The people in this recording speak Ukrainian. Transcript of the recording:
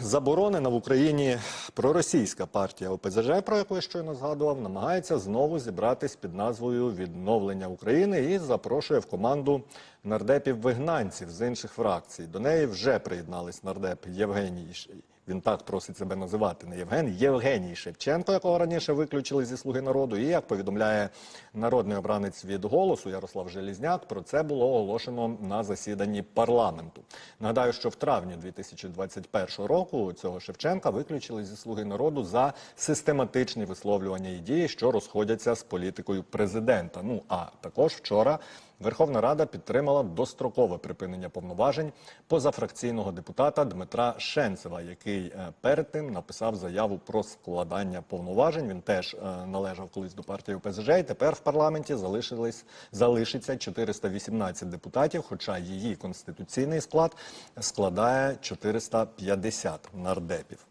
заборонена в Україні проросійська партія. ОПЗЖ, про яку я щойно згадував, намагається знову зібратись під назвою Відновлення України і запрошує в команду нардепів-вигнанців з інших фракцій. До неї вже приєднались нардеп Євгеній. Він так просить себе називати не Євген, Євгеній Шевченко, якого раніше виключили зі слуги народу. І як повідомляє народний обранець від голосу Ярослав Желізняк, про це було оголошено на засіданні парламенту. Нагадаю, що в травні 2021 року цього Шевченка виключили зі слуги народу за систематичні висловлювання ідеї, що розходяться з політикою президента. Ну а також вчора. Верховна Рада підтримала дострокове припинення повноважень позафракційного депутата Дмитра Шенцева, який е, перед тим написав заяву про складання повноважень. Він теж е, належав колись до партії ОПЗЖ, і тепер в парламенті залишились залишиться 418 депутатів, хоча її конституційний склад складає 450 нардепів.